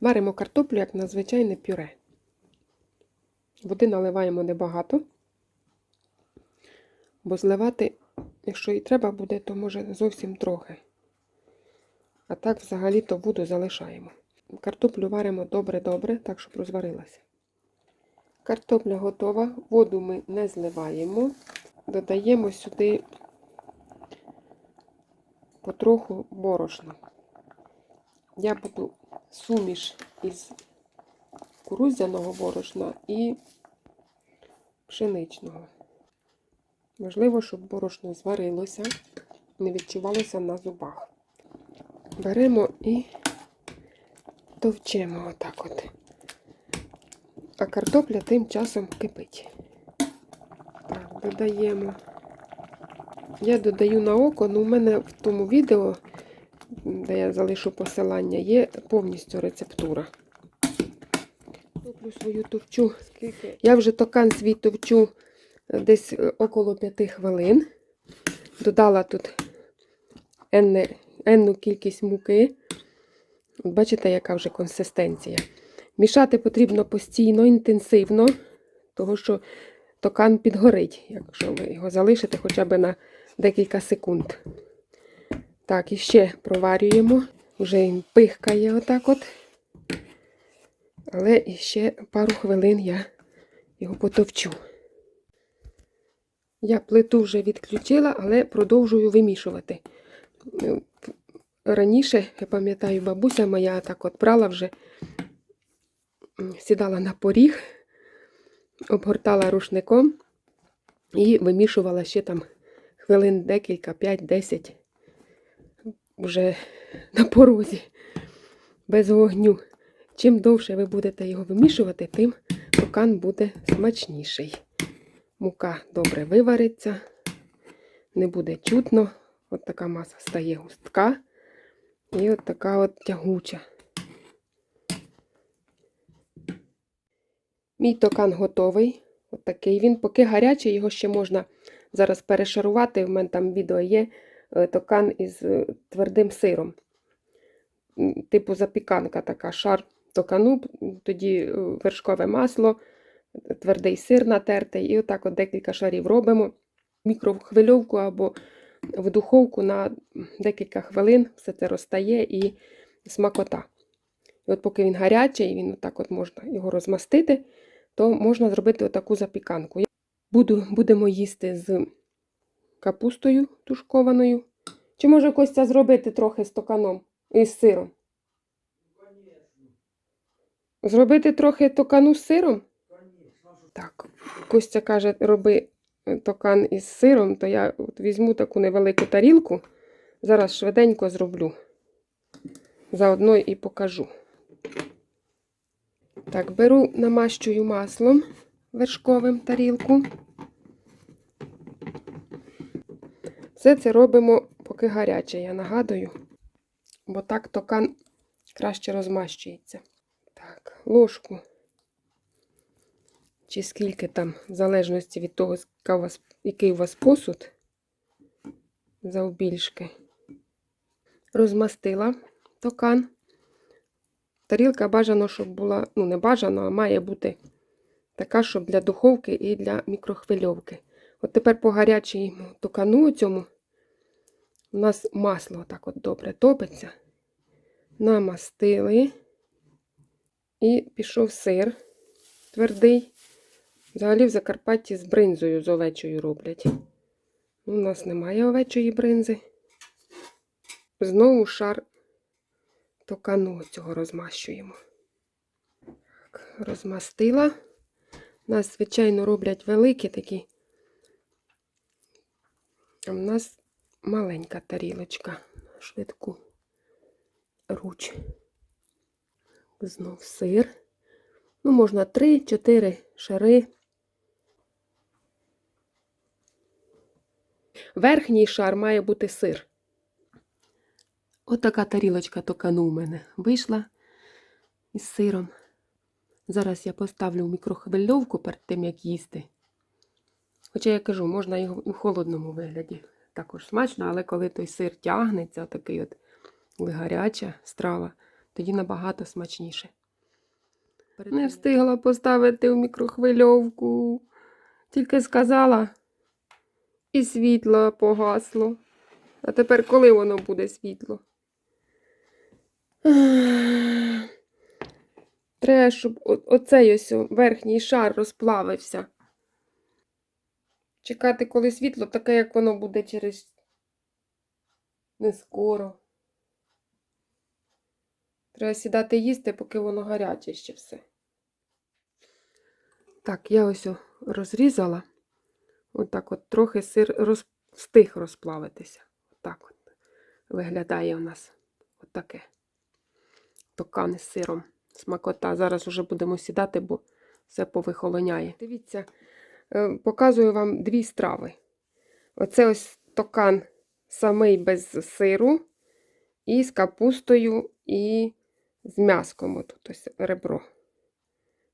Варимо картоплю, як на звичайне пюре. Води наливаємо небагато, бо зливати, якщо і треба буде, то може зовсім трохи. А так взагалі-то воду залишаємо. Картоплю варимо добре-добре, так, щоб розварилася. Картопля готова, воду ми не зливаємо. Додаємо сюди потроху борошна. Я буду суміш із кукурудзяного борошна і пшеничного. Важливо, щоб борошно зварилося, не відчувалося на зубах. Беремо і товчемо отак от. А картопля тим часом кипить. Так, додаємо. Я додаю на око, ну у мене в тому відео, де я залишу посилання, є повністю рецептура. Картоплю свою товчу. Я вже токан свій товчу десь е, около 5 хвилин. Додала тут енне, енну кількість муки. От бачите, яка вже консистенція. Мішати потрібно постійно, інтенсивно, тому що токан підгорить, якщо ви його залишите хоча б на декілька секунд. Так, і ще проварюємо. Вже він пихкає отак от. Але ще пару хвилин я його потовчу. Я плиту вже відключила, але продовжую вимішувати. Раніше, я пам'ятаю, бабуся моя так от брала вже, сідала на поріг, обгортала рушником і вимішувала ще там хвилин декілька, 5-10 вже на порозі, без вогню. Чим довше ви будете його вимішувати, тим токан буде смачніший. Мука добре вивариться, не буде чутно. От така маса стає густка і от така от тягуча. Мій токан готовий. От такий він, поки гарячий, його ще можна зараз перешарувати. У мене там відео є токан із е, твердим сиром. Типу запіканка така, шар токану, тоді е, вершкове масло, твердий сир натертий, і отак от декілька шарів робимо. Мікрохвильовку або в духовку на декілька хвилин все це розтає і смакота. І от поки він гарячий, він отак от можна його розмастити, то можна зробити отаку запіканку. Буду, будемо їсти з капустою тушкованою. Чи може Костя зробити трохи з токаном і сиром? Зробити трохи токану з сиром? Так, Костя каже, роби е, токан із сиром, то я от візьму таку невелику тарілку. Зараз швиденько зроблю. Заодно і покажу. Так, беру, намащую маслом вершковим тарілку. Все це робимо, поки гаряче, я нагадую, бо так токан краще розмащується. Так, ложку. Чи скільки там, в залежності від того, який у вас посуд, завбільшки. Розмастила токан. Тарілка бажано, щоб була, ну, не бажано, а має бути така, щоб для духовки і для мікрохвильовки. От тепер по гарячому токану цьому у нас масло так от добре топиться. Намастили. І пішов сир твердий. Взагалі в Закарпатті з бринзою з овечою роблять. У нас немає овечої бринзи. Знову шар токану цього розмащуємо. Так, розмастила. У нас, звичайно, роблять великі такі. А в нас маленька тарілочка. Швидку руч. Знов сир. Ну, можна 3-4 шари. Верхній шар має бути сир. Отака тарілочка токану у мене вийшла із сиром. Зараз я поставлю в мікрохвильовку перед тим, як їсти. Хоча я кажу, можна його і в холодному вигляді. Також смачно, але коли той сир тягнеться, такий от гаряча страва, тоді набагато смачніше. Не встигла поставити в мікрохвильовку. Тільки сказала, і світло погасло. А тепер коли воно буде світло? Треба, щоб оцей ось верхній шар розплавився. Чекати, коли світло, таке, як воно буде через не скоро. Треба сідати їсти, поки воно гаряче ще все. Так, я ось розрізала. Отак от трохи сир роз... встиг розплавитися. Отак от виглядає у нас отаке. Токани з сиром. Смакота. Зараз уже будемо сідати, бо все повихолоняє. Дивіться, показую вам дві страви. Оце ось токан самий без сиру, і з капустою, і з м'яском. Отут ось ребро.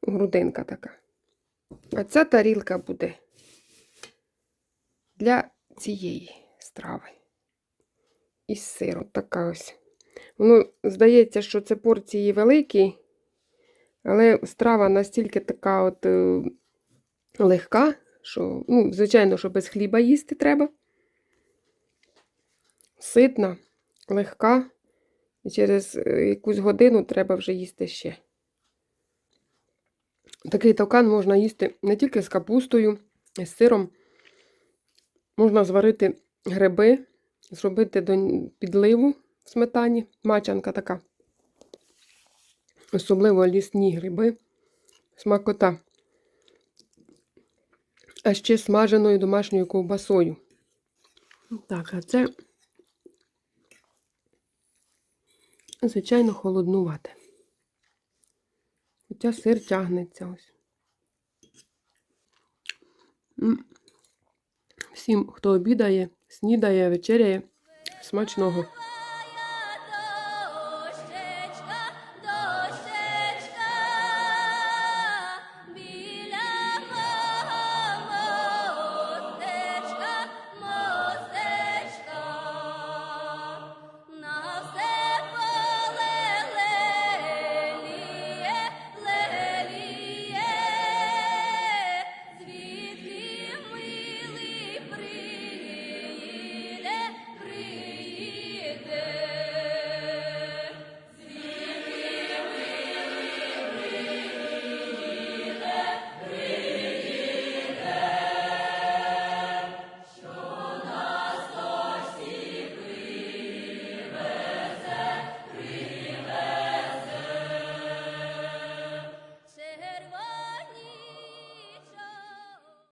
Грудинка така. А ця тарілка буде для цієї страви. Із сиру. Така ось. Воно здається, що це порції великі, але страва настільки така от е, легка, що, ну, звичайно, що без хліба їсти треба. Ситна, легка, і через е, якусь годину треба вже їсти ще. Такий токан можна їсти не тільки з капустою, з сиром. Можна зварити гриби, зробити до підливу в сметані, мачанка така. Особливо лісні гриби, смакота. А ще смаженою домашньою ковбасою. Так, а це, звичайно, холоднувате. Хоча сир тягнеться ось. Всім, хто обідає, снідає, вечеряє, смачного.